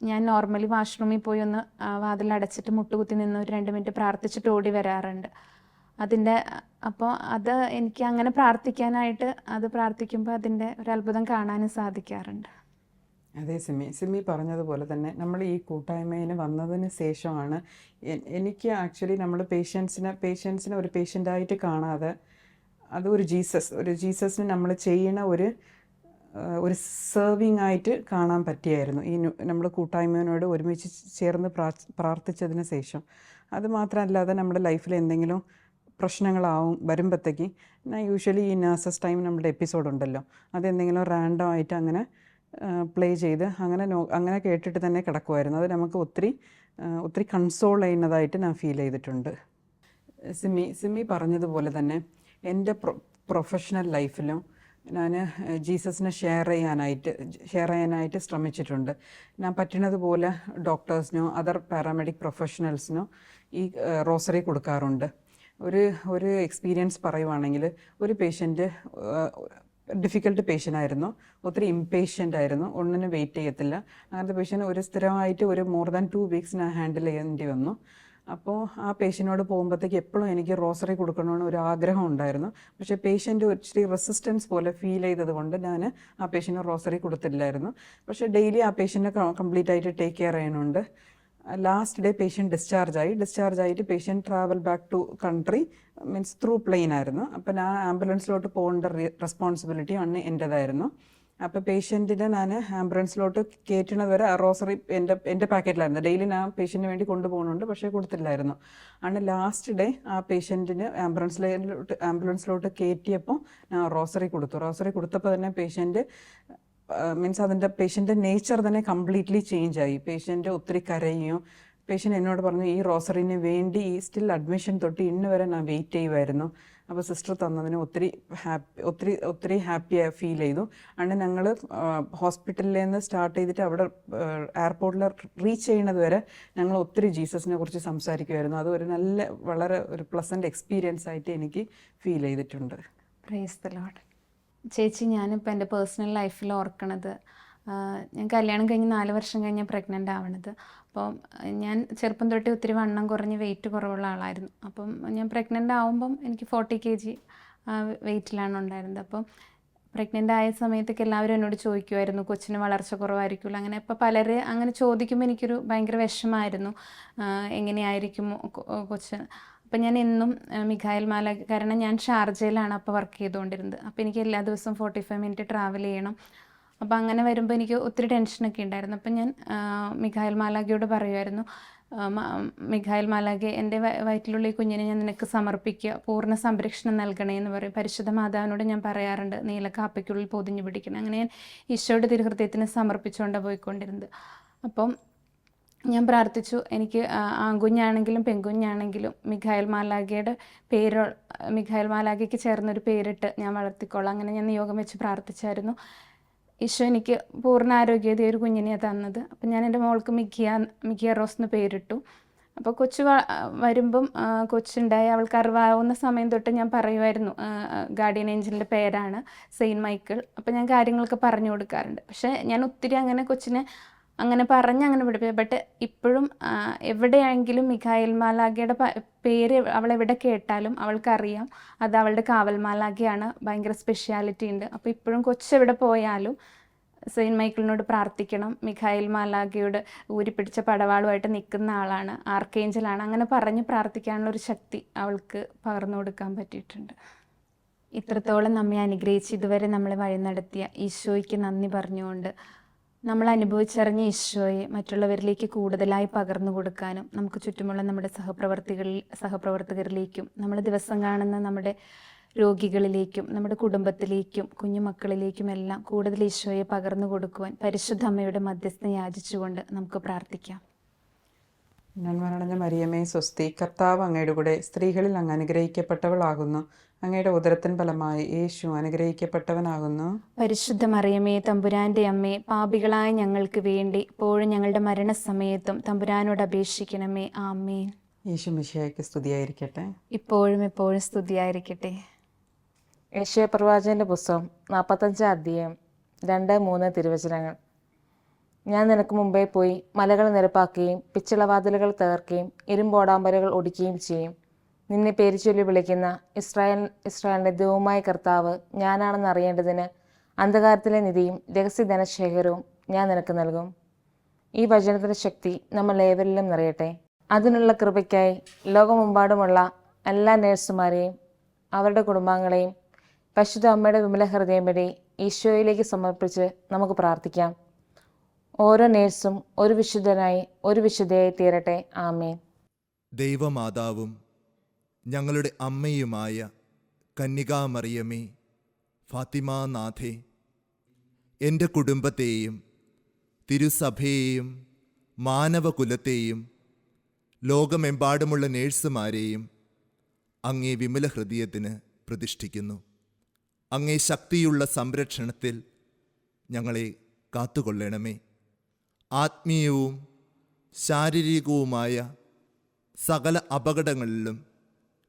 ഞാൻ നോർമലി വാഷ്റൂമിൽ പോയി ഒന്ന് വാതിലടച്ചിട്ട് മുട്ടുകുത്തി നിന്ന് ഒരു രണ്ട് മിനിറ്റ് പ്രാർത്ഥിച്ചിട്ട് ഓടി വരാറുണ്ട്. അതിന്റെ അപ്പോൾ അത് എനിക്ക് അങ്ങനെ പ്രാർത്ഥിക്കാനായിട്ട് അത് പ്രാർത്ഥിക്കുമ്പോൾ അതിന്റെ ഒരു അത്ഭുതം കാണാനും സാധിക്കാറുണ്ട്. അതെ സിമി. സിമി പറഞ്ഞതുപോലെ തന്നെ നമ്മൾ ഈ കൂട്ടായ്മയിൽ വന്നതിന് ശേഷമാണ് എനിക്ക് ആക്ച്വലി നമ്മൾ പേഷ്യൻസിനെ പേഷ്യൻസിനെ ഒരു പേഷ്യന്റായിട്ട് കാണാതെ അത് ഒരു ജീസസ് ഒരു ജീസസിന് നമ്മൾ ചെയ്യണ ഒരു ഒരു സെർവിങ് ആയിട്ട് കാണാൻ പറ്റിയായിരുന്നു. ഈ നമ്മൾ കൂട്ടായ്മയോട് ഒരുമിച്ച് ചേർന്ന് പ്രാ- പ്രാർത്ഥിച്ചതിന് ശേഷം. അത് മാത്രമല്ലാതെ നമ്മുടെ ലൈഫിൽ എന്തെങ്കിലും പ്രശ്നങ്ങളാവും വരുമ്പോഴത്തേക്ക് ഞാൻ യൂഷ്വലി ഈ നേഴ്സസ് ടൈം നമ്മുടെ എപ്പിസോഡ് ഉണ്ടല്ലോ. അതെന്തെങ്കിലും റാൻഡം ആയിട്ട് അങ്ങനെ പ്ലേ ചെയ്ത് അങ്ങനെ നോ അങ്ങനെ കേട്ടിട്ട് തന്നെ കിടക്കുമായിരുന്നു അത് നമുക്ക് ഒത്തിരി ഒത്തിരി കൺസോൾ ചെയ്യുന്നതായിട്ട് ഞാൻ ഫീൽ ചെയ്തിട്ടുണ്ട്. സിമി സിമി പറഞ്ഞതുപോലെ തന്നെ എന്റെ പ്രൊ പ്രൊഫഷണൽ ലൈഫിലും ഞാൻ ജീസസിനെ ഷെയർ ചെയ്യാനായിട്ട് ഷെയർ ചെയ്യാനായിട്ട് ശ്രമിച്ചിട്ടുണ്ട്. ഞാൻ പറ്റുന്നതുപോലെ ഡോക്ടേഴ്സിനോ അതർ പാരാമെഡിക് പ്രൊഫഷണൽസിനോ ഈ റോസറി കൊടുക്കാറുണ്ട്. ഒരു ഒരു എക്സ്പീരിയൻസ് പറയുവാണെങ്കിൽ ഒരു പേഷ്യന്റ് ഡിഫിക്കൽട്ട് പേഷ്യന്റ് ആയിരുന്നു. ഒത്തിരി ഇംപേഷ്യന്റ് ആയിരുന്നു. ഒന്നിനും വെയിറ്റ് ചെയ്യത്തില്ല. അങ്ങനത്തെ പേഷ്യന്റ് ഒരു സ്ഥിരമായിട്ട് ഒരു മോർ ദാൻ ടു വീക്സ് ഞാൻ ഹാൻഡിൽ ചെയ്യേണ്ടി വന്നു. അപ്പോൾ ആ പേഷ്യനോട് പോകുമ്പോഴത്തേക്ക് എപ്പോഴും എനിക്ക് റോസറി കൊടുക്കണമെന്ന് ഒരു ആഗ്രഹം ഉണ്ടായിരുന്നു. പക്ഷേ പേഷ്യന്റ് ഒത്തിരി റെസിസ്റ്റൻസ് പോലെ ഫീൽ ചെയ്തത് കൊണ്ട് ഞാൻ ആ പേഷ്യന് റോസറി കൊടുത്തില്ലായിരുന്നു. പക്ഷേ ഡെയിലി ആ പേഷ്യന്റെ കംപ്ലീറ്റ് ആയിട്ട് ടേക്ക് കെയർ ചെയ്യുന്നുണ്ട്. ലാസ്റ്റ് ഡേ പേഷ്യന്റ് ഡിസ്ചാർജ് ആയി. ഡിസ്ചാർജ് ആയിട്ട് patient travel back to country means through plane ആയിരുന്നു. അപ്പം ഞാൻ ആംബുലൻസിലോട്ട് പോകേണ്ട റെസ്പോൺസിബിലിറ്റി അന്ന് എന്റെതായിരുന്നു അപ്പോൾ പേഷ്യന്റിനെ ഞാൻ ആംബുലൻസിലോട്ട് കയറ്റുന്നത് വരെ റോസറി എന്റെ എന്റെ പാക്കറ്റിലായിരുന്നു ഡെയിലി ഞാൻ പേഷ്യന്റിന് വേണ്ടി കൊണ്ടുപോകുന്നുണ്ട് പക്ഷേ കൊടുത്തില്ലായിരുന്നു. അന്ന് ലാസ്റ്റ് ഡേ ആ പേഷ്യന്റിന് ആംബുലൻസിലോട്ട് ആംബുലൻസിലോട്ട് കയറ്റിയപ്പോൾ ഞാൻ റോസറി കൊടുത്തു. റോസറി കൊടുത്തപ്പോൾ തന്നെ പേഷ്യന്റ് മീൻസ് അതിന്റെ പേഷ്യന്റെ നേച്ചർ തന്നെ കംപ്ലീറ്റ്ലി ചേഞ്ച് ആയി. പേഷ്യന്റ് ഒത്തിരി കരയും പേഷ്യന്റ് എന്നോട് പറഞ്ഞു ഈ റോസറിന് വേണ്ടി ഈ സ്റ്റിൽ അഡ്മിഷൻ തൊട്ട് ഇന്ന് വരെ ഞാൻ വെയിറ്റ് ചെയ്യുമായിരുന്നു അപ്പോൾ സിസ്റ്റർ തന്നതിന് ഒത്തിരി ഹാപ്പി ഒത്തിരി ഒത്തിരി ഹാപ്പി ഫീൽ ചെയ്തു. അങ്ങനെ ഞങ്ങൾ ഹോസ്പിറ്റലിൽ നിന്ന് സ്റ്റാർട്ട് ചെയ്തിട്ട് അവിടെ എയർപോർട്ടിൽ റീച്ച് ചെയ്യുന്നത് വരെ ഞങ്ങൾ ഒത്തിരി ജീസസിനെ കുറിച്ച് സംസാരിക്കുമായിരുന്നു അത് ഒരു നല്ല വളരെ ഒരു പ്ലസന്റ് എക്സ്പീരിയൻസ് ആയിട്ട് എനിക്ക് ഫീൽ ചെയ്തിട്ടുണ്ട്. പ്രൈസ് ദ ലോഡ് ചേച്ചി ഞാനിപ്പോൾ എന്റെ പേഴ്സണൽ ലൈഫിൽ ഓർക്കണത് ഞാൻ കല്യാണം കഴിഞ്ഞ് നാല് വർഷം കഴിഞ്ഞ് പ്രഗ്നന്റ് ആവണത്. അപ്പം ഞാൻ ചെറുപ്പം തൊട്ടേ ഒത്തിരി വണ്ണം കുറഞ്ഞ് വെയിറ്റ് കുറവുള്ള ആളായിരുന്നു. അപ്പം ഞാൻ പ്രഗ്നന്റ് ആവുമ്പം എനിക്ക് ഫോർട്ടി കെ ജി വെയിറ്റിലാണ് ഉണ്ടായിരുന്നത്. അപ്പം പ്രഗ്നന്റ് ആയ സമയത്തൊക്കെ എല്ലാവരും എന്നോട് ചോദിക്കുമായിരുന്നു കൊച്ചിന് വളർച്ച കുറവായിരിക്കുമല്ലോ? അങ്ങനെ ഇപ്പോൾ പലരെ അങ്ങനെ ചോദിക്കുമ്പോൾ എനിക്കൊരു ഭയങ്കര വിഷമമായിരുന്നു എങ്ങനെയായിരിക്കും കൊച്ച്? അപ്പം ഞാൻ എന്നും മിഖായൽ മാല കാരണം ഞാൻ ഷാർജയിലാണ് അപ്പോൾ വർക്ക് ചെയ്തുകൊണ്ടിരുന്നത്. അപ്പോൾ എനിക്ക് എല്ലാ ദിവസവും ഫോർട്ടി ഫൈവ് മിനിറ്റ് ട്രാവൽ ചെയ്യണം. അപ്പോൾ അങ്ങനെ വരുമ്പോൾ എനിക്ക് ഒത്തിരി ടെൻഷനൊക്കെ ഉണ്ടായിരുന്നു. അപ്പം ഞാൻ മിഖായൽ മാലാഖയോട് പറയുമായിരുന്നു മിഖായൽ മാലാഖെ എന്റെ വയറ്റിലുള്ള ഈ കുഞ്ഞിനെ ഞാൻ നിനക്ക് സമർപ്പിക്കുക പൂർണ സംരക്ഷണം നൽകണേ എന്ന് പറയും. പരിശുദ്ധ മാതാവിനോട് ഞാൻ പറയാറുണ്ട് നീല കാപ്പയ്ക്കുള്ളിൽ പൊതിഞ്ഞു പിടിക്കണം. അങ്ങനെ ഞാൻ ഈശോയുടെ തിരുഹൃദയത്തിന് സമർപ്പിച്ചുകൊണ്ടാണ് പോയിക്കൊണ്ടിരുന്നത്. അപ്പം ഞാൻ പ്രാർത്ഥിച്ചു. എനിക്ക് ആൺകുഞ്ഞാണെങ്കിലും പെൺകുഞ്ഞാണെങ്കിലും മിഖായൽ മാലാഖയുടെ പേര് മിഖായൽ മാലാഖയ്ക്ക് ചേർന്നൊരു പേരിട്ട് ഞാൻ വളർത്തിക്കോളാം അങ്ങനെ ഞാൻ നിയോഗം വെച്ച് പ്രാർത്ഥിച്ചായിരുന്നു. ഈശോ എനിക്ക് പൂർണ ആരോഗ്യത ഒരു കുഞ്ഞിനെയാണ് തന്നത്. അപ്പം ഞാൻ എന്റെ മോൾക്ക് മിക്കിയ മിക്കിയ റോസ് എന്ന് പേരിട്ടു. അപ്പോൾ കൊച്ചു വരുമ്പം കൊച്ചുണ്ടായി അവൾക്ക് അറിവാവുന്ന സമയം തൊട്ട് ഞാൻ പറയുമായിരുന്നു ഗാർഡിയൻ ഏഞ്ചലിന്റെ പേരാണ് സെയിൻ മൈക്കിൾ. അപ്പോൾ ഞാൻ കാര്യങ്ങളൊക്കെ പറഞ്ഞു കൊടുക്കാറുണ്ട്. പക്ഷേ ഞാൻ ഒത്തിരി അങ്ങനെ കൊച്ചിനെ അങ്ങനെ പറഞ്ഞ് അങ്ങനെ പഠിപ്പിച്ചു ബട്ട് ഇപ്പോഴും എവിടെയെങ്കിലും മിഖായിൽ മാലാഖയുടെ പേര് അവൾ എവിടെ കേട്ടാലും അവൾക്കറിയാം. അത് അവളുടെ കാവൽ മാലാഖയാണ്. ഭയങ്കര സ്പെഷ്യാലിറ്റി ഉണ്ട്. അപ്പോൾ ഇപ്പോഴും കൊച്ചെവിടെ പോയാലും സെയിന്റ് മൈക്കിളിനോട് പ്രാർത്ഥിക്കണം. മിഖായിൽ മാലാഖയോട് ഊരിപ്പിടിച്ച പടവാളുമായിട്ട് നിൽക്കുന്ന ആളാണ്. ആർക്കേഞ്ചലാണ്. അങ്ങനെ പറഞ്ഞ് പ്രാർത്ഥിക്കാനുള്ള ഒരു ശക്തി അവൾക്ക് പകർന്നു കൊടുക്കാൻ പറ്റിയിട്ടുണ്ട്. ഇത്രത്തോളം നമ്മെ അനുഗ്രഹിച്ച് ഇതുവരെ നമ്മളെ വഴി നടത്തിയ ഈശോയ്ക്ക് നന്ദി പറഞ്ഞുകൊണ്ട് നമ്മൾ അനുഭവിച്ചറിഞ്ഞ ഈശോയെ മറ്റുള്ളവരിലേക്ക് കൂടുതലായി പകർന്നു കൊടുക്കാനും നമുക്ക് ചുറ്റുമുള്ള നമ്മുടെ സഹപ്രവർത്തികളിൽ സഹപ്രവർത്തകരിലേക്കും നമ്മൾ ദിവസം കാണുന്ന നമ്മുടെ രോഗികളിലേക്കും നമ്മുടെ കുടുംബത്തിലേക്കും കുഞ്ഞുമക്കളിലേക്കും എല്ലാം കൂടുതൽ ഈശോയെ പകർന്നു കൊടുക്കുവാൻ പരിശുദ്ധ അമ്മയുടെ മധ്യസ്ഥ യാചിച്ചുകൊണ്ട് നമുക്ക് പ്രാർത്ഥിക്കാം. ഞാൻ മരണഞ്ഞ മരിയമ്മേ സ്വസ്തി. കർത്താവ് അങ്ങയുടെ കൂടെ സ്ത്രീകളിൽ അങ്ങ് അനുഗ്രഹിക്കപ്പെട്ടവളാകുന്നു. അങ്ങയുടെ ഉദരത്തിൻ ഫലമായി യേശു അനുഗ്രഹിക്കപ്പെട്ടവനാകുന്നു. പരിശുദ്ധ മറിയമേ തമ്പുരാന്റെ അമ്മേ പാപികളായ ഞങ്ങൾക്ക് വേണ്ടി ഇപ്പോഴും ഞങ്ങളുടെ മരണസമയത്തും തമ്പുരാനോട് അപേക്ഷിക്കണമേ. ആമേൻ. യേശു മിശിയായിക്ക് സ്തുതിയായിരിക്കട്ടെ. ഇപ്പോഴും എപ്പോഴും സ്തുതിയായിരിക്കട്ടെ. യേശു പ്രവാചകന്റെ പുസ്തകം നാൽപ്പത്തഞ്ചാം അധ്യായം രണ്ട് മൂന്ന് തിരുവചനങ്ങൾ. ഞാൻ നിനക്ക് മുമ്പേ പോയി മലകൾ നിരപ്പാക്കുകയും പിച്ചളവാതിലുകൾ തകർക്കുകയും ഇരുമ്പോടാമ്പലുകൾ ഒടിക്കുകയും ചെയ്യും. നിന്നെ പേര് ചൊല്ലി വിളിക്കുന്ന ഇസ്രായേൽ ഇസ്രായേലിന്റെ ദൈവമായ കർത്താവ് ഞാനാണെന്ന് അറിയേണ്ടതിന് അന്ധകാരത്തിലെ നിധിയും രഹസ്യ ധനശേഖരവും ഞാൻ നിനക്ക് നൽകും. ഈ വചനത്തിന്റെ ശക്തി നമ്മൾ ഏവരിലും നിറയട്ടെ. അതിനുള്ള കൃപയ്ക്കായി ലോകമെമ്പാടുമുള്ള എല്ലാ നേഴ്സുമാരെയും അവരുടെ കുടുംബാംഗങ്ങളെയും പരിശുദ്ധ അമ്മയുടെ വിമല ഹൃദയം വഴി ഈശോയിലേക്ക് സമർപ്പിച്ച് നമുക്ക് പ്രാർത്ഥിക്കാം. ഓരോ നേഴ്സും ഒരു വിശുദ്ധനായി ഒരു വിശുദ്ധയായി തീരട്ടെ. ആമേ ദൈവമാതാവും ഞങ്ങളുടെ അമ്മയുമായ കന്യകാമറിയമേ ഫാത്തിമാനാഥേ എന്റെ കുടുംബത്തെയും തിരുസഭയെയും മാനവകുലത്തെയും ലോകമെമ്പാടുമുള്ള നേഴ്സുമാരെയും അങ്ങേ വിമല ഹൃദയത്തിന് പ്രതിഷ്ഠിക്കുന്നു. അങ്ങേ ശക്തിയുള്ള സംരക്ഷണത്തിൽ ഞങ്ങളെ കാത്തുകൊള്ളണമേ. ആത്മീയവും ശാരീരികവുമായ സകല അപകടങ്ങളിലും